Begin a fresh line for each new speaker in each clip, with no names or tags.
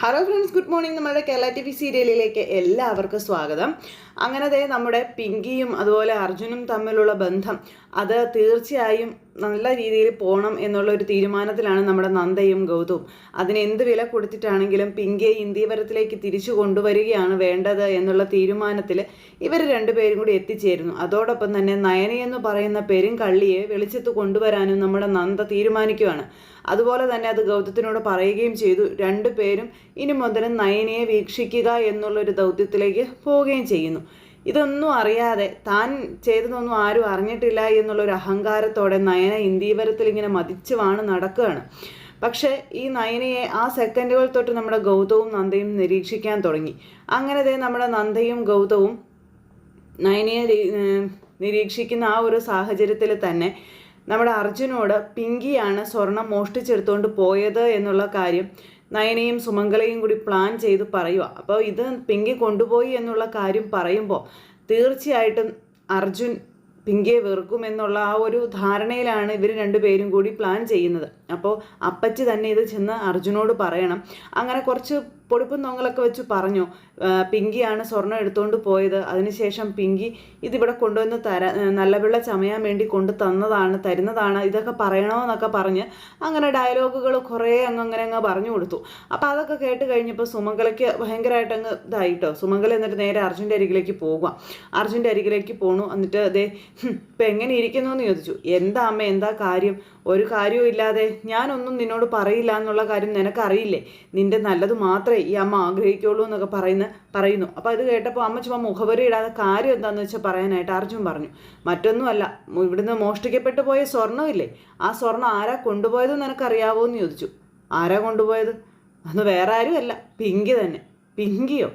Hello friends good morning നമ്മുടെ Kerala T V സീരിയലിലേക്ക് എല്ലാവർക്കും സ്വാഗതം. അങ്ങനെ ദേ നമ്മുടെ പിങ്കിയും അതുപോലെ അർജുനും തമ്മിലുള്ള ബന്ധം അത് തീർച്ചയായും നല്ല രീതിയിൽ പോകണം എന്നുള്ള ഒരു തീരുമാനത്തിലാണ് നമ്മുടെ നന്ദയും ഗൗതവും. അതിന് എന്ത് വില കൊടുത്തിട്ടാണെങ്കിലും പിങ്കിയെ ഇന്ത്യവരത്തിലേക്ക് തിരിച്ചു കൊണ്ടുവരികയാണ് വേണ്ടത് എന്നുള്ള തീരുമാനത്തിൽ ഇവർ രണ്ടുപേരും കൂടി എത്തിച്ചേരുന്നു. അതോടൊപ്പം തന്നെ നയനയെന്ന് പറയുന്ന പെരും കള്ളിയെ വെളിച്ചത്ത് കൊണ്ടുവരാനും നമ്മുടെ നന്ദ തീരുമാനിക്കുകയാണ്. അതുപോലെ തന്നെ അത് ഗൗതത്തിനോട് പറയുകയും ചെയ്തു. രണ്ടുപേരും ഇനി മുതൽ നയനയെ വീക്ഷിക്കുക എന്നുള്ളൊരു ദൗത്യത്തിലേക്ക് പോവുകയും ചെയ്യുന്നു. ഇതൊന്നും അറിയാതെ താൻ ചെയ്തതൊന്നും ആരും അറിഞ്ഞിട്ടില്ല എന്നുള്ളൊരു അഹങ്കാരത്തോടെ നയന ഇന്ദീപരത്തിൽ ഇങ്ങനെ മതിച്ചു വാണ് നടക്കുകയാണ്. പക്ഷേ ഈ നയനയെ ആ സെക്കൻഡുകൾ തൊട്ട് നമ്മുടെ ഗൗതവും നന്ദയും നിരീക്ഷിക്കാൻ തുടങ്ങി. അങ്ങനെ ദേ നമ്മുടെ നന്ദയും ഗൗതവും നയനയെ നിരീക്ഷിക്കുന്ന ആ ഒരു സാഹചര്യത്തിൽ തന്നെ നമ്മുടെ അർജുനോട് പിങ്കിയാണ് സ്വർണം മോഷ്ടിച്ചെടുത്തുകൊണ്ട് പോയത് എന്നുള്ള കാര്യം നയനയും സുമംഗലയും കൂടി പ്ലാൻ ചെയ്ത് പറയുക അപ്പോൾ ഇത് പിങ്കി കൊണ്ടുപോയി എന്നുള്ള കാര്യം പറയുമ്പോൾ തീർച്ചയായിട്ടും അർജുൻ പിങ്കിയെ വെറുക്കുമെന്നുള്ള ആ ഒരു ധാരണയിലാണ് ഇവർ രണ്ടുപേരും കൂടി പ്ലാൻ ചെയ്യുന്നത്. അപ്പോൾ അപ്പച്ചി തന്നെ ഇത് ചെന്ന് അർജുനോട് പറയണം. അങ്ങനെ കുറച്ച് പൊടിപ്പും തൊങ്ങലൊക്കെ വെച്ച് പറഞ്ഞു. പിങ്കിയാണ് സ്വർണം എടുത്തുകൊണ്ട് പോയത്. അതിനുശേഷം പിങ്കി ഇതിവിടെ കൊണ്ടുവന്ന് തര നല്ല പിള്ള ചമയാൻ വേണ്ടി കൊണ്ടു തന്നതാണ് തരുന്നതാണ് ഇതൊക്കെ പറയണമെന്നൊക്കെ പറഞ്ഞ് അങ്ങനെ ഡയലോഗുകൾ കുറേ അങ്ങ് അങ്ങനെ അങ്ങ് പറഞ്ഞു കൊടുത്തു. അപ്പോൾ അതൊക്കെ കേട്ട് കഴിഞ്ഞപ്പോൾ സുമംഗലയ്ക്ക് ഭയങ്കരമായിട്ട് അങ്ങ് ഇതായിട്ടോ സുമംഗല എന്നിട്ട് നേരെ അർജുന്റെ അരികിലേക്ക് പോകുക അർജുന്റെ അരികിലേക്ക് പോണു. എന്നിട്ട് അതെ ഇപ്പം എങ്ങനെ ഇരിക്കുന്നു? എന്ന് ചോദിച്ചു. എന്താ അമ്മ എന്താ കാര്യം? ഒരു കാര്യവും ഇല്ലാതെ ഞാനൊന്നും നിന്നോട് പറയില്ല എന്നുള്ള കാര്യം നിനക്കറിയില്ലേ? നിന്റെ നല്ലത് മാത്രമേ ഈ അമ്മ ആഗ്രഹിക്കുള്ളൂ എന്നൊക്കെ പറയുന്ന പറയുന്നു. അപ്പോൾ അത് കേട്ടപ്പോൾ അമ്മ ചുമ്മാ മുഖവരി ഇടാതെ കാര്യം എന്താണെന്ന് വെച്ചാൽ പറയാനായിട്ട് അർജുൻ പറഞ്ഞു. മറ്റൊന്നുമല്ല ഇവിടുന്ന് മോഷ്ടിക്കപ്പെട്ടു പോയ സ്വർണമില്ലേ ആ സ്വർണം ആരാ കൊണ്ടുപോയതെന്ന് നിനക്കറിയാവോ എന്ന് ചോദിച്ചു. ആരാ കൊണ്ടുപോയത്? അത് വേറെ ആരുമല്ല പിങ്കി തന്നെ. പിങ്കിയോ?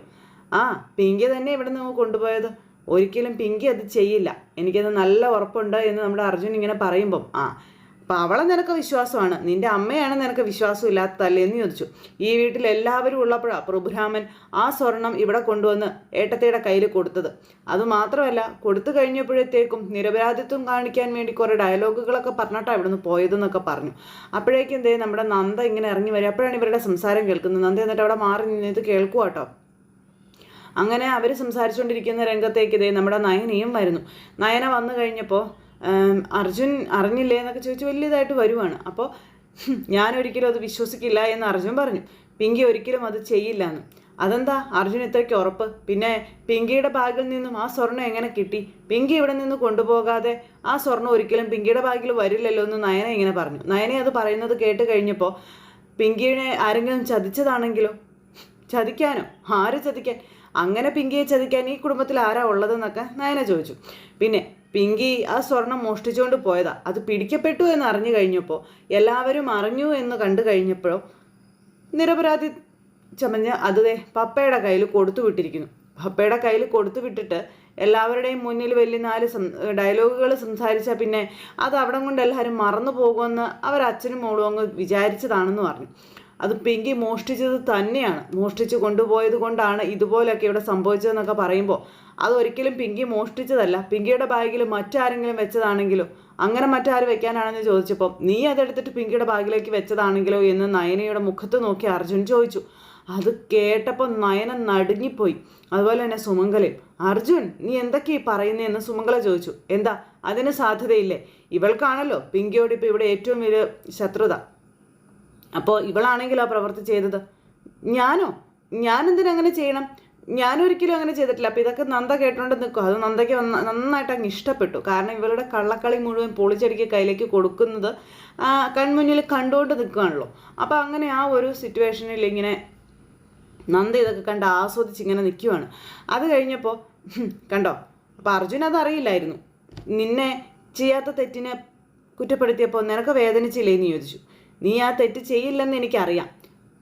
ആ പിങ്കി തന്നെ ഇവിടെ നിന്ന് കൊണ്ടുപോയത്. ഒരിക്കലും പിങ്കി അത് ചെയ്യില്ല. എനിക്കത് നല്ല ഉറപ്പുണ്ട് എന്ന് നമ്മുടെ അർജുൻ ഇങ്ങനെ പറയുമ്പം. ആ അപ്പം അവളെ നിനക്ക് വിശ്വാസമാണ്. നിന്റെ അമ്മയാണ് നിനക്ക് വിശ്വാസം ഇല്ലാത്തതല്ലേ എന്ന് ചോദിച്ചു. ഈ വീട്ടിൽ എല്ലാവരും ഉള്ളപ്പോഴാണ് പ്രഭുരാമൻ ആ സ്വർണം ഇവിടെ കൊണ്ടുവന്ന് ഏട്ടത്തിയുടെ കയ്യിൽ കൊടുത്തത്. അതുമാത്രമല്ല കൊടുത്തു കഴിഞ്ഞപ്പോഴത്തേക്കും നിരപരാധിത്വം കാണിക്കാൻ വേണ്ടി കുറേ ഡയലോഗുകളൊക്കെ പറഞ്ഞിട്ടാണ് ഇവിടുന്ന് പോയതെന്നൊക്കെ പറഞ്ഞു. അപ്പോഴേക്കും എന്തേ നമ്മുടെ നന്ദ ഇങ്ങനെ ഇറങ്ങി വരും. അപ്പോഴാണ് ഇവരുടെ സംസാരം കേൾക്കുന്നത്. നന്ദ എന്നിട്ട് അവിടെ മാറി നിന്നിട്ട് കേൾക്കുക കേട്ടോ? അങ്ങനെ അവർ സംസാരിച്ചുകൊണ്ടിരിക്കുന്ന രംഗത്തേക്ക് ഇതേ നമ്മുടെ നയനയും വരുന്നു. നയന വന്നു കഴിഞ്ഞപ്പോൾ അർജുൻ അറിഞ്ഞില്ലേ എന്നൊക്കെ ചോദിച്ച് വലിയതായിട്ട് വരുവാണ്. അപ്പോൾ ഞാൻ ഒരിക്കലും അത് വിശ്വസിക്കില്ല എന്ന് അർജുൻ പറഞ്ഞു. പിങ്കി ഒരിക്കലും അത് ചെയ്യില്ല എന്ന് അതെന്താ? അർജുൻ ഇത്രയ്ക്ക് ഉറപ്പ്. പിന്നെ പിങ്കിയുടെ ബാഗിൽ നിന്നും ആ സ്വർണം എങ്ങനെ കിട്ടി? പിങ്കി ഇവിടെ നിന്ന് കൊണ്ടുപോകാതെ ആ സ്വർണം ഒരിക്കലും പിങ്കിയുടെ ബാഗിൽ വരില്ലല്ലോ എന്ന് നയന ഇങ്ങനെ പറഞ്ഞു. നയനെ അത് പറയുന്നത് കേട്ട് കഴിഞ്ഞപ്പോൾ പിങ്കിയെ ആരെങ്കിലും ചതിച്ചതാണെങ്കിലോ? ചതിക്കാനോ? ആര് ചതിക്കാൻ? അങ്ങനെ പിങ്കിയെ ചതിക്കാൻ ഈ കുടുംബത്തിൽ ആരാ ഉള്ളതെന്നൊക്കെ നയന ചോദിച്ചു. പിന്നെ പിങ്കി ആ സ്വർണം മോഷ്ടിച്ചുകൊണ്ട് പോയതാ. അത് പിടിക്കപ്പെട്ടു എന്ന് അറിഞ്ഞു കഴിഞ്ഞപ്പോൾ എല്ലാവരും അറിഞ്ഞു എന്ന് കണ്ടു കഴിഞ്ഞപ്പോഴോ നിരപരാധി ചമഞ്ഞ് അത് പപ്പയുടെ കയ്യിൽ കൊടുത്തു വിട്ടിരിക്കുന്നു. പപ്പയുടെ കയ്യിൽ കൊടുത്തു വിട്ടിട്ട് എല്ലാവരുടെയും മുന്നിൽ വലിയ നാല് ഡയലോഗുകൾ സംസാരിച്ചാൽ പിന്നെ അത് അവിടെ കൊണ്ട് എല്ലാവരും മറന്നു പോകുമെന്ന് അവർ അച്ഛനും മോളും അങ്ങ് വിചാരിച്ചതാണെന്ന് പറഞ്ഞു. അത് പിങ്കി മോഷ്ടിച്ചത് തന്നെയാണ്. മോഷ്ടിച്ച് കൊണ്ടുപോയത് കൊണ്ടാണ് ഇതുപോലൊക്കെ ഇവിടെ സംഭവിച്ചതെന്നൊക്കെ പറയുമ്പോൾ അതൊരിക്കലും പിങ്കി മോഷ്ടിച്ചതല്ല. പിങ്കിയുടെ ബാഗിൽ മറ്റാരെങ്കിലും വെച്ചതാണെങ്കിലോ? അങ്ങനെ മറ്റാര് വെക്കാനാണെന്ന് ചോദിച്ചപ്പോൾ നീ അതെടുത്തിട്ട് പിങ്കിയുടെ ബാഗിലേക്ക് വെച്ചതാണെങ്കിലോ? എന്ന് നയനയുടെ മുഖത്ത് നോക്കി അർജുൻ ചോദിച്ചു. അത് കേട്ടപ്പോൾ നയന നടുങ്ങിപ്പോയി. അതുപോലെ തന്നെ സുമംഗലയും അർജുൻ നീ എന്തൊക്കെയാ പറയുന്നതെന്ന് സുമംഗല ചോദിച്ചു. എന്താ അതിന് സാധ്യതയില്ലേ? ഇവൾക്കാണല്ലോ പിങ്കിയോട് ഇപ്പോൾ ഇവിടെ ഏറ്റവും വലിയ ശത്രുത. അപ്പോൾ ഇവളാണെങ്കിലോ പ്രവർത്തി ചെയ്തത്? ഞാനോ? ഞാനെന്തിനങ്ങനെ ചെയ്യണം? ഞാനൊരിക്കലും അങ്ങനെ ചെയ്തിട്ടില്ല. അപ്പോൾ ഇതൊക്കെ നന്ദ കേട്ടോണ്ട് നിൽക്കും അത് നന്ദയ്ക്ക് നന്നായിട്ട് അങ്ങ് ഇഷ്ടപ്പെട്ടു. കാരണം ഇവരുടെ കള്ളക്കളി മുഴുവൻ പൊളിച്ചടിക്ക് കയ്യിലേക്ക് കൊടുക്കുന്നത് കൺമുന്നിൽ കണ്ടുകൊണ്ട് നിൽക്കുകയാണല്ലോ അപ്പോൾ അങ്ങനെ ആ ഒരു സിറ്റുവേഷനിൽ ഇങ്ങനെ നന്ദ ഇതൊക്കെ കണ്ട് ആസ്വദിച്ച് ഇങ്ങനെ നിൽക്കുവാണ് അത് കഴിഞ്ഞപ്പോൾ കണ്ടോ? അപ്പോൾ അർജുൻ അതറിയില്ലായിരുന്നു നിന്നെ ചെയ്യാത്ത തെറ്റിനെ കുറ്റപ്പെടുത്തിയപ്പോൾ നിനക്ക് വേദനിച്ചില്ലേ എന്ന് ചോദിച്ചു. നീ ആ തെറ്റ് ചെയ്യില്ലെന്ന് എനിക്കറിയാം.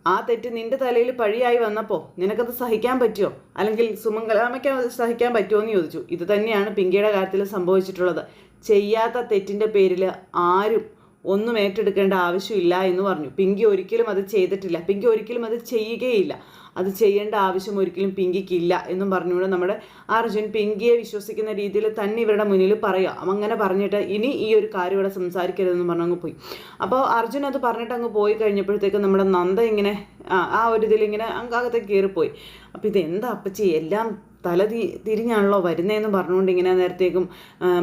ആ തെറ്റ് നിന്റെ തലയിൽ പഴിയായി വന്നപ്പോൾ നിനക്കത് സഹിക്കാൻ പറ്റുമോ അല്ലെങ്കിൽ സുമംഗലാമയ്ക്ക് സഹിക്കാൻ പറ്റുമോ എന്ന് ചോദിച്ചു. ഇത് തന്നെയാണ് പിങ്കിയുടെ കാര്യത്തിൽ സംഭവിച്ചിട്ടുള്ളത്. ചെയ്യാത്ത തെറ്റിന്റെ പേരിൽ ആരും ഒന്നും ഏറ്റെടുക്കേണ്ട ആവശ്യമില്ല എന്ന് പറഞ്ഞു. പിങ്കി ഒരിക്കലും അത് ചെയ്തിട്ടില്ല. പിങ്കി ഒരിക്കലും അത് ചെയ്യുകയില്ല. അത് ചെയ്യേണ്ട ആവശ്യം ഒരിക്കലും പിങ്കിക്കില്ല എന്നും പറഞ്ഞുകൊണ്ട് നമ്മുടെ അർജുൻ പിങ്കിയെ വിശ്വസിക്കുന്ന രീതിയിൽ തന്നെ ഇവരുടെ മുന്നിൽ പറയുക. അങ്ങനെ പറഞ്ഞിട്ട് ഇനി ഈ ഒരു കാര്യം ഇവിടെ സംസാരിക്കരുതെന്ന് പറഞ്ഞു അങ്ങ് പോയി. അപ്പോൾ അർജുൻ അത് പറഞ്ഞിട്ട് അങ്ങ് പോയി കഴിഞ്ഞപ്പോഴത്തേക്ക് നമ്മുടെ നന്ദ ഇങ്ങനെ ആ ഒരു ഇതിലിങ്ങനെ അകത്തേക്ക് കയറിപ്പോയി. അപ്പോൾ ഇതെന്താ അപ്പച്ചി? എല്ലാം തല തി തിരിഞ്ഞാണല്ലോ വരുന്നതെന്ന് പറഞ്ഞുകൊണ്ട് ഇങ്ങനെ നേരത്തേക്കും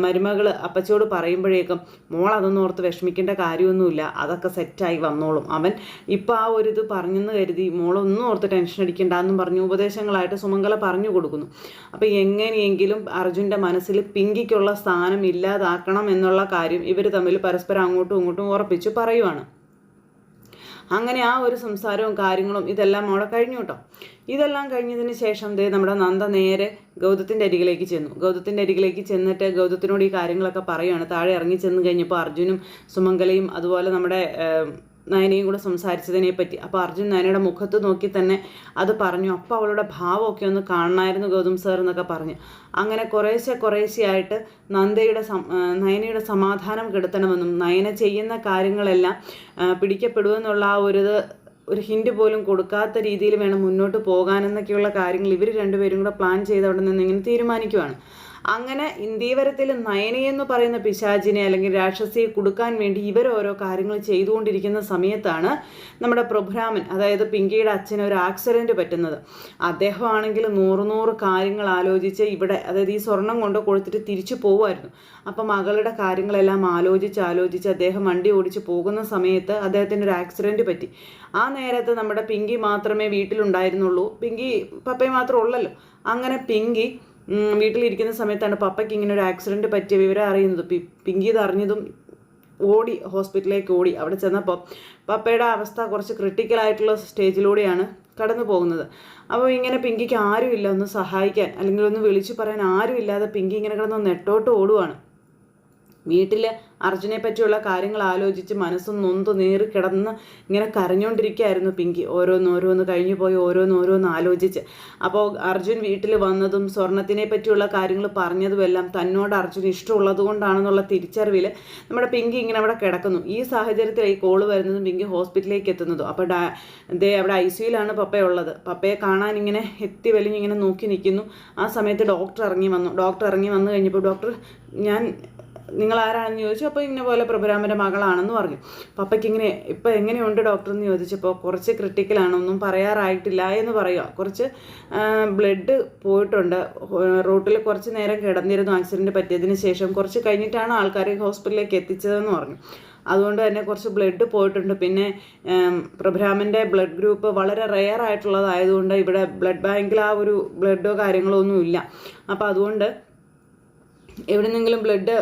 മരുമകൾ അപ്പച്ചോട് പറയുമ്പോഴേക്കും മോൾ അതൊന്നും ഓർത്ത് വിഷമിക്കേണ്ട കാര്യമൊന്നുമില്ല അതൊക്കെ സെറ്റായി വന്നോളും. അവൻ ഇപ്പം ആ ഒരു ഇത് പറഞ്ഞെന്ന് കരുതി മോളൊന്നും ഓർത്ത് ടെൻഷൻ അടിക്കേണ്ട എന്നും പറഞ്ഞു ഉപദേശങ്ങളായിട്ട് സുമംഗല പറഞ്ഞു കൊടുക്കുന്നു. അപ്പോൾ എങ്ങനെയെങ്കിലും അർജുന്റെ മനസ്സിൽ പിങ്കിക്കുള്ള സ്ഥാനം ഇല്ലാതാക്കണം എന്നുള്ള കാര്യം ഇവർ തമ്മിൽ പരസ്പരം അങ്ങോട്ടും ഇങ്ങോട്ടും ഉറപ്പിച്ച് പറയുവാണ്. അങ്ങനെ ആ ഒരു സംസാരവും കാര്യങ്ങളും ഇതെല്ലാം അവിടെ കഴിഞ്ഞു കേട്ടോ. ഇതെല്ലാം കഴിഞ്ഞതിന് ശേഷം ദേ നമ്മുടെ നന്ദ നേരെ ഗൗതത്തിന്റെ അരികിലേക്ക് ചെന്നു. ഗൗതത്തിന്റെ അരികിലേക്ക് ചെന്നിട്ട് ഗൗതത്തിനോട് ഈ കാര്യങ്ങളൊക്കെ പറയുകയാണ് താഴെ ഇറങ്ങി ചെന്ന് കഴിഞ്ഞപ്പോൾ അർജുനും സുമംഗലയും അതുപോലെ നമ്മുടെ നയനയും കൂടെ സംസാരിച്ചതിനെ പറ്റി. അപ്പോൾ അർജുൻ നയനയുടെ മുഖത്ത് നോക്കി തന്നെ അത് പറഞ്ഞു. അപ്പോൾ അവളുടെ ഭാവമൊക്കെ ഒന്ന് കാണണമായിരുന്നു ഗൗതം സാർ എന്നൊക്കെ പറഞ്ഞു. അങ്ങനെ കുറേശ്ശെ കുറേശ്ശെയായിട്ട് നന്ദയുടെ നയനയുടെ സമാധാനം കിടത്തണമെന്നും നയന ചെയ്യുന്ന കാര്യങ്ങളെല്ലാം പിടിക്കപ്പെടുമെന്നുള്ള ആ ഒരു ഒരു ഹിൻഡ് പോലും കൊടുക്കാത്ത രീതിയിൽ വേണം മുന്നോട്ട് പോകാനെന്നൊക്കെയുള്ള കാര്യങ്ങൾ ഇവർ രണ്ടുപേരും കൂടെ പ്ലാൻ ചെയ്ത് അവിടെ നിന്ന് ഇങ്ങനെ തീരുമാനിക്കുവാണ്. അങ്ങനെ ഇന്ത്യവരത്തിൽ നയനയെന്ന് പറയുന്ന പിശാചിനെ അല്ലെങ്കിൽ രാക്ഷസിയെ കൊടുക്കാൻ വേണ്ടി ഇവർ ഓരോ കാര്യങ്ങൾ ചെയ്തുകൊണ്ടിരിക്കുന്ന സമയത്താണ് നമ്മുടെ പ്രഭുരാമൻ അതായത് പിങ്കിയുടെ അച്ഛന് ഒരു ആക്സിഡന്റ് പറ്റുന്നത്. അദ്ദേഹമാണെങ്കിൽ നൂറ് നൂറ് കാര്യങ്ങൾ ആലോചിച്ച് ഇവിടെ അതായത് ഈ സ്വർണം കൊണ്ട് കൊടുത്തിട്ട് തിരിച്ചു പോവുമായിരുന്നു. അപ്പം മകളുടെ കാര്യങ്ങളെല്ലാം ആലോചിച്ച് ആലോചിച്ച് അദ്ദേഹം വണ്ടി ഓടിച്ച് പോകുന്ന സമയത്ത് അദ്ദേഹത്തിന് ഒരു ആക്സിഡന്റ് പറ്റി. ആ നേരത്ത് നമ്മുടെ പിങ്കി മാത്രമേ വീട്ടിലുണ്ടായിരുന്നുള്ളൂ. പിങ്കി പപ്പയെ മാത്രമേ ഉള്ളല്ലോ. അങ്ങനെ പിങ്കി വീട്ടിലിരിക്കുന്ന സമയത്താണ് പപ്പയ്ക്ക് ഇങ്ങനെ ഒരു ആക്സിഡന്റ് പറ്റിയ വിവരം അറിയുന്നത്. പിങ്കി ഇത് അറിഞ്ഞതും ഓടി ഹോസ്പിറ്റലിലേക്ക് ഓടി അവിടെ ചെന്നപ്പോൾ പപ്പയുടെ അവസ്ഥ കുറച്ച് ക്രിട്ടിക്കലായിട്ടുള്ള സ്റ്റേജിലൂടെയാണ് കടന്നു പോകുന്നത്. അപ്പോൾ ഇങ്ങനെ പിങ്കിക്ക് ആരുമില്ല ഒന്ന് സഹായിക്കാൻ അല്ലെങ്കിൽ ഒന്ന് വിളിച്ചു പറയാൻ ആരുമില്ലാതെ പിങ്കി ഇങ്ങനെ കിടന്ന് നെട്ടോട്ട് ഓടുവാണ്. വീട്ടിൽ അർജുനെ പറ്റിയുള്ള കാര്യങ്ങൾ ആലോചിച്ച് മനസ്സും നൊന്ത് നീറി കിടന്ന് ഇങ്ങനെ കരഞ്ഞുകൊണ്ടിരിക്കുകയായിരുന്നു പിങ്കി. ഓരോന്നോരോന്ന് ഓരോന്ന് കഴിഞ്ഞു പോയി ഓരോന്ന് ഓരോന്ന് ആലോചിച്ച്. അപ്പോൾ അർജുൻ വീട്ടിൽ വന്നതും സ്വർണത്തിനെ പറ്റിയുള്ള കാര്യങ്ങൾ പറഞ്ഞതുമെല്ലാം തന്നോട് അർജുൻ ഇഷ്ടമുള്ളത് കൊണ്ടാണെന്നുള്ള തിരിച്ചറിവിൽ നമ്മുടെ പിങ്കി ഇങ്ങനെ അവിടെ കിടക്കുന്നു. ഈ സാഹചര്യത്തിൽ ഈ കോൾ വരുന്നതും പിങ്കി ഹോസ്പിറ്റലിലേക്ക് എത്തുന്നതും. അപ്പോൾ ഡാ ദേ അവിടെ ഐ സിയിലാണ് പപ്പയുള്ളത് പപ്പയെ കാണാൻ ഇങ്ങനെ എത്തി വലിഞ്ഞിങ്ങനെ നോക്കി നിൽക്കുന്നു. ആ സമയത്ത് ഡോക്ടർ ഇറങ്ങി വന്നു. ഡോക്ടർ ഇറങ്ങി വന്നു കഴിഞ്ഞപ്പോൾ ഡോക്ടർ ഞാൻ നിങ്ങൾ ആരാണെന്ന് ചോദിച്ചു അപ്പോൾ ഇങ്ങനെ പോലെ പ്രഭുരാമന്റെ മകളാണെന്ന് പറഞ്ഞു. പപ്പയ്ക്ക് ഇങ്ങനെ ഇപ്പം എങ്ങനെയുണ്ട് ഡോക്ടർ? എന്ന് ചോദിച്ചപ്പോൾ കുറച്ച് ക്രിട്ടിക്കലാണ് ഒന്നും പറയാറായിട്ടില്ല എന്ന് പറയുക കുറച്ച് ബ്ലഡ് പോയിട്ടുണ്ട്. റൂട്ടിൽ കുറച്ച് നേരം കിടന്നിരുന്നു ആക്സിഡന്റ് പറ്റിയതിന് ശേഷം. കുറച്ച് കഴിഞ്ഞിട്ടാണ് ആൾക്കാരെ ഹോസ്പിറ്റലിലേക്ക് എത്തിച്ചതെന്ന് പറഞ്ഞു. അതുകൊണ്ട് തന്നെ കുറച്ച് ബ്ലഡ് പോയിട്ടുണ്ട്. പിന്നെ പ്രഭ്രാമന്റെ ബ്ലഡ് ഗ്രൂപ്പ് വളരെ റെയർ ആയിട്ടുള്ളതായതുകൊണ്ട് ഇവിടെ ബ്ലഡ് ബാങ്കിൽ ആ ഒരു ബ്ലഡോ കാര്യങ്ങളോ ഒന്നും ഇല്ല. അപ്പോൾ അതുകൊണ്ട് എവിടെന്നെങ്കിലും ബ്ലഡ്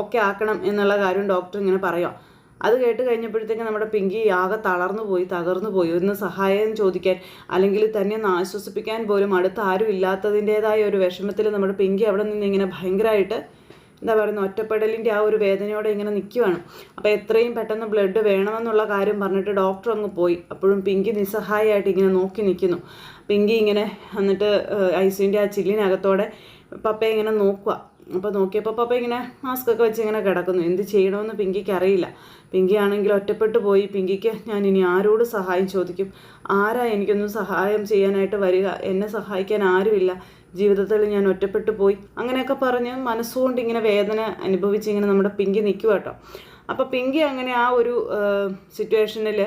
ഓക്കെ ആക്കണം എന്നുള്ള കാര്യം ഡോക്ടർ ഇങ്ങനെ പറയാം. അത് കേട്ട് കഴിഞ്ഞപ്പോഴത്തേക്ക് നമ്മുടെ പിങ്കി ആകെ തളർന്നു പോയി തകർന്നു പോയി. ഒന്ന് സഹായം ചോദിക്കാൻ അല്ലെങ്കിൽ തന്നെ ഒന്ന് ആശ്വസിപ്പിക്കാൻ പോലും അടുത്ത് ആരും ഇല്ലാത്തതിന്റെതായ ഒരു വിഷമത്തിൽ നമ്മുടെ പിങ്കി അവിടെ നിന്ന് ഇങ്ങനെ ഭയങ്കരമായിട്ട് എന്താ പറയുന്നത് ഒറ്റപ്പെടലിന്റെ ആ ഒരു വേദനയോടെ ഇങ്ങനെ നിൽക്കുവാണ് അപ്പോൾ എത്രയും പെട്ടെന്ന് ബ്ലഡ് വേണമെന്നുള്ള കാര്യം പറഞ്ഞിട്ട് ഡോക്ടർ അങ്ങ് പോയി. അപ്പോഴും പിങ്കി നിസ്സഹായമായിട്ട് ഇങ്ങനെ നോക്കി നിൽക്കുന്നു പിങ്കി ഇങ്ങനെ എന്നിട്ട് ഐസിന്റെ ആ ചില്ലിനകത്തോടെ പപ്പ ഇങ്ങനെ നോക്കുക അപ്പോൾ നോക്കിയപ്പോൾ പപ്പ ഇങ്ങനെ മാസ്ക് ഒക്കെ വെച്ച് ഇങ്ങനെ കിടക്കുന്നു. എന്ത് ചെയ്യണമെന്ന് പിങ്കിക്ക് അറിയില്ല. പിങ്കി ആണെങ്കിൽ ഒറ്റപ്പെട്ടു പോയി. പിങ്കിക്ക് ഞാൻ ഇനി ആരോട് സഹായം ചോദിക്കും? ആരാ എനിക്കൊന്നും സഹായം ചെയ്യാനായിട്ട് വരിക? എന്നെ സഹായിക്കാൻ ആരുമില്ല. ജീവിതത്തിൽ ഞാൻ ഒറ്റപ്പെട്ടു പോയി. അങ്ങനെയൊക്കെ പറഞ്ഞ് മനസ്സുകൊണ്ട് ഇങ്ങനെ വേദന അനുഭവിച്ച് ഇങ്ങനെ നമ്മുടെ പിങ്കി നിൽക്കുക കേട്ടോ അപ്പോൾ പിങ്കി അങ്ങനെ ആ ഒരു സിറ്റുവേഷനിൽ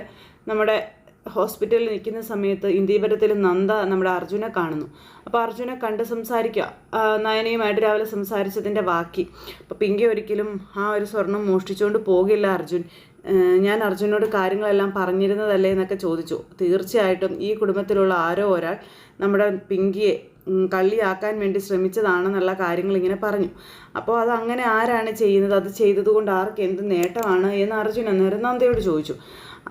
നമ്മുടെ ഹോസ്പിറ്റലിൽ നിൽക്കുന്ന സമയത്ത് ഇന്ത്യപരത്തിൽ നന്ദ നമ്മുടെ അർജുനെ കാണുന്നു. അപ്പോൾ അർജുനെ കണ്ട് സംസാരിക്കുക. നയനയുമായിട്ട് രാവിലെ സംസാരിച്ചതിന്റെ ബാക്കി അപ്പോൾ പിങ്കി ഒരിക്കലും ആ ഒരു സ്വർണം മോഷ്ടിച്ചുകൊണ്ട് പോകില്ല അർജുൻ. ഞാൻ അർജുനോട് കാര്യങ്ങളെല്ലാം പറഞ്ഞിരുന്നതല്ലേ എന്നൊക്കെ ചോദിച്ചു. തീർച്ചയായിട്ടും ഈ കുടുംബത്തിലുള്ള ആരോ ഒരാൾ നമ്മുടെ പിങ്കിയെ കള്ളിയാക്കാൻ വേണ്ടി ശ്രമിച്ചതാണെന്നുള്ള കാര്യങ്ങൾ ഇങ്ങനെ പറഞ്ഞു. അപ്പോൾ അത് അങ്ങനെ ആരാണ് ചെയ്യുന്നത്? അത് ചെയ്തതുകൊണ്ട് ആർക്ക് എന്ത് നേട്ടമാണ് എന്ന് അർജുൻ അന്നേരം നന്ദയോട് ചോദിച്ചു.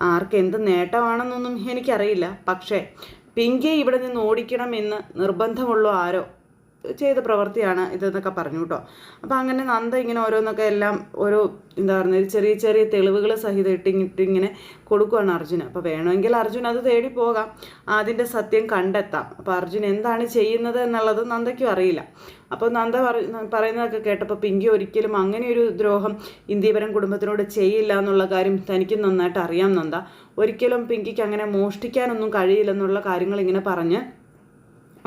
ആർക്ക് എന്ത് നേട്ടമാണെന്നൊന്നും എനിക്കറിയില്ല. പക്ഷേ പിങ്കെ ഇവിടെ നിന്ന് ഓടിക്കണമെന്ന് നിർബന്ധമുള്ള ആരോ? ചെയ്ത പ്രവൃത്തിയാണ് ഇതെന്നൊക്കെ പറഞ്ഞു കേട്ടോ. അപ്പോൾ അങ്ങനെ നന്ദ ഇങ്ങനെ ഓരോന്നൊക്കെ എല്ലാം ഓരോ എന്താ പറയുന്നത് ചെറിയ ചെറിയ തെളിവുകൾ സഹിതം ഇട്ടിങ്ങിട്ട് ഇങ്ങനെ കൊടുക്കുകയാണ് അർജുന്. അപ്പോൾ വേണമെങ്കിൽ അർജുൻ അത് തേടി പോകാം. അതിന്റെ സത്യം കണ്ടെത്താം. അപ്പോൾ അർജുൻ എന്താണ് ചെയ്യുന്നത് എന്നുള്ളത് നന്ദയ്ക്കും അറിയില്ല. അപ്പോൾ നന്ദ പറയുന്നതൊക്കെ കേട്ടപ്പോൾ പിങ്കി ഒരിക്കലും അങ്ങനെ ഒരു ദ്രോഹം ഇന്ത്യപരം കുടുംബത്തിനോട് ചെയ്യില്ല എന്നുള്ള കാര്യം തനിക്ക് നന്നായിട്ട് അറിയാം നന്ദ. ഒരിക്കലും പിങ്കിക്ക് അങ്ങനെ മോഷ്ടിക്കാനൊന്നും കഴിയില്ലെന്നുള്ള കാര്യങ്ങൾ ഇങ്ങനെ പറഞ്ഞ്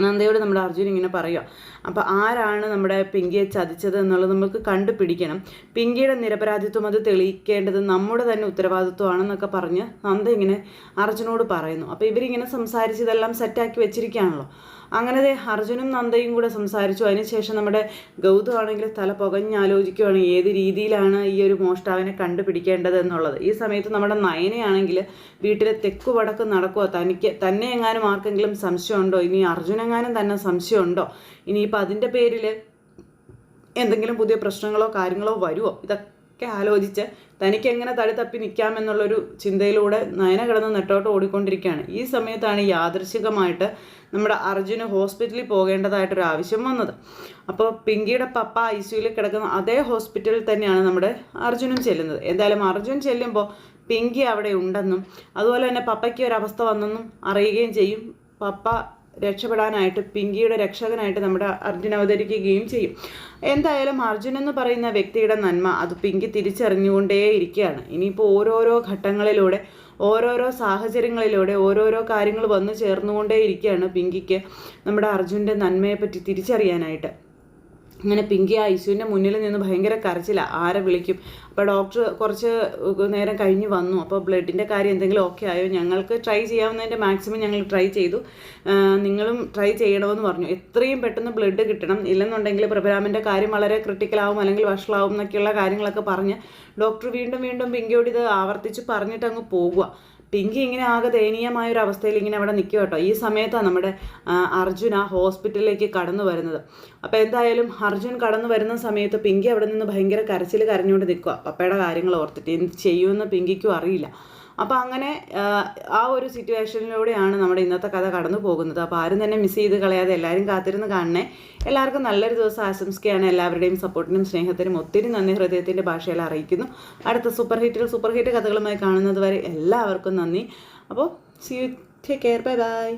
നന്ദയോട് നമ്മുടെ അർജുൻ ഇങ്ങനെ പറയുക അപ്പോൾ ആരാണ് നമ്മുടെ പിങ്കിയെ ചതിച്ചത് എന്നുള്ളത് നമുക്ക് കണ്ടുപിടിക്കണം. പിങ്കിയുടെ നിരപരാധിത്വം അത് തെളിയിക്കേണ്ടത് നമ്മുടെ തന്നെ ഉത്തരവാദിത്വമാണെന്നൊക്കെ പറഞ്ഞ് നന്ദ ഇങ്ങനെ അർജുനോട് പറയുന്നു. അപ്പോൾ ഇവരിങ്ങനെ സംസാരിച്ച് ഇതെല്ലാം സെറ്റാക്കി വെച്ചിരിക്കുകയാണല്ലോ. അങ്ങനെ അർജുനും നന്ദയും കൂടെ സംസാരിച്ചു. അതിനുശേഷം നമ്മുടെ ഗൗതമാണെങ്കിൽ തല പുകഞ്ഞാലോചിക്കുകയാണ് ഏത് രീതിയിലാണ് ഈ ഒരു മോഷ്ടാവിനെ കണ്ടുപിടിക്കേണ്ടത് എന്നുള്ളത്. ഈ സമയത്ത് നമ്മുടെ നയനയാണെങ്കിൽ വീട്ടിലെ തെക്കു വടക്ക് നടക്കുക തനിക്ക് തന്നെ എങ്ങാനും ആർക്കെങ്കിലും സംശയമുണ്ടോ? ഇനി അർജുനെങ്ങാനും തന്നെ സംശയമുണ്ടോ? ഇനിയിപ്പോൾ അതിന്റെ പേരിൽ എന്തെങ്കിലും പുതിയ പ്രശ്നങ്ങളോ കാര്യങ്ങളോ വരുമോ ഇതൊക്കെ ആലോചിച്ച് തനിക്ക് എങ്ങനെ തടി തപ്പി നിൽക്കാമെന്നുള്ളൊരു ചിന്തയിലൂടെ നയന കിടന്ന് നെട്ടോട്ട് ഓടിക്കൊണ്ടിരിക്കുകയാണ്. ഈ സമയത്താണ് യാദൃശികമായിട്ട് നമ്മുടെ അർജുന് ഹോസ്പിറ്റലിൽ പോകേണ്ടതായിട്ടൊരു ആവശ്യം വന്നത്. അപ്പോൾ പിങ്കിയുടെ പപ്പ ഐ സിയുയിൽ കിടക്കുന്ന അതേ ഹോസ്പിറ്റലിൽ തന്നെയാണ് നമ്മുടെ അർജുനും ചെല്ലുന്നത്. എന്തായാലും അർജുൻ ചെല്ലുമ്പോൾ പിങ്കി അവിടെ ഉണ്ടെന്നും അതുപോലെ തന്നെ പപ്പയ്ക്ക് ഒരവസ്ഥ വന്നെന്നും അറിയുകയും ചെയ്യും. പപ്പ രക്ഷപ്പെടാനായിട്ട് പിങ്കിയുടെ രക്ഷകനായിട്ട് നമ്മുടെ അർജുൻ അവതരിക്കുകയും ചെയ്യും. എന്തായാലും അർജുൻ എന്ന് പറയുന്ന വ്യക്തിയുടെ നന്മ അത് പിങ്കി തിരിച്ചറിഞ്ഞുകൊണ്ടേ ഇരിക്കുകയാണ്. ഇനിയിപ്പോൾ ഓരോരോ ഘട്ടങ്ങളിലൂടെ ഓരോരോ സാഹചര്യങ്ങളിലൂടെ ഓരോരോ കാര്യങ്ങൾ വന്നു ചേർന്നുകൊണ്ടേ ഇരിക്കുകയാണ് പിങ്കിക്ക് നമ്മുടെ അർജുന്റെ നന്മയെപ്പറ്റി തിരിച്ചറിയാനായിട്ട്. അങ്ങനെ പിങ്കി ഐസുവിന്റെ മുന്നിൽ നിന്ന് ഭയങ്കര കരച്ചില്ല ആരെ വിളിക്കും? അപ്പോൾ ഡോക്ടർ കുറച്ച് നേരം കഴിഞ്ഞ് വന്നു. അപ്പോൾ ബ്ലഡിന്റെ കാര്യം എന്തെങ്കിലും ഓക്കെ ആയോ? ഞങ്ങൾക്ക് ട്രൈ ചെയ്യാവുന്നതിന്റെ മാക്സിമം ഞങ്ങൾ ട്രൈ ചെയ്തു. നിങ്ങളും ട്രൈ ചെയ്യണമെന്ന് പറഞ്ഞു. എത്രയും പെട്ടെന്ന് ബ്ലഡ് കിട്ടണം. ഇല്ലെന്നുണ്ടെങ്കിൽ പ്രഭരാമിന്റെ കാര്യം വളരെ ക്രിട്ടിക്കലാവും അല്ലെങ്കിൽ വഷളാവും എന്നൊക്കെയുള്ള കാര്യങ്ങളൊക്കെ പറഞ്ഞ് ഡോക്ടർ വീണ്ടും വീണ്ടും പിങ്കിയോട് ഇത് ആവർത്തിച്ച് പറഞ്ഞിട്ട് അങ്ങ് പോകുക പിങ്കി ഇങ്ങനെ ആകെ ദയനീയമായ ഒരു അവസ്ഥയിൽ ഇങ്ങനെ അവിടെ നിൽക്കുക കേട്ടോ. ഈ സമയത്താണ് നമ്മുടെ അർജുന ഹോസ്പിറ്റലിലേക്ക് കടന്നു വരുന്നത്. അപ്പോൾ എന്തായാലും അർജുൻ കടന്നു വരുന്ന സമയത്ത് പിങ്കി അവിടെ നിന്ന് ഭയങ്കര കരച്ചിൽ കരഞ്ഞുകൊണ്ട് നിൽക്കുക പപ്പയുടെ കാര്യങ്ങൾ ഓർത്തിട്ട് എന്ത് ചെയ്യുമെന്ന് പിങ്കിക്കും അറിയില്ല. അപ്പോൾ അങ്ങനെ ആ ഒരു സിറ്റുവേഷനിലൂടെയാണ് നമ്മുടെ ഇന്നത്തെ കഥ കടന്നു പോകുന്നത്. അപ്പോൾ ആരും തന്നെ മിസ് ചെയ്ത് കളയാതെ എല്ലാവരും കാത്തിരുന്ന് കാണണേ. എല്ലാവർക്കും നല്ലൊരു ദിവസം ആശംസിക്കുകയാണ്. എല്ലാവരുടെയും സപ്പോർട്ടിനും സ്നേഹത്തിനും ഒത്തിരി നന്ദി. ഹൃദയത്തിന്റെ ഭാഷയിൽ അറിയിക്കുന്നു. അടുത്ത സൂപ്പർ ഹിറ്റിൽ സൂപ്പർ ഹിറ്റ് കഥകളുമായി കാണുന്നത് വരെ എല്ലാവർക്കും നന്ദി. അപ്പോൾ see you take care bye bye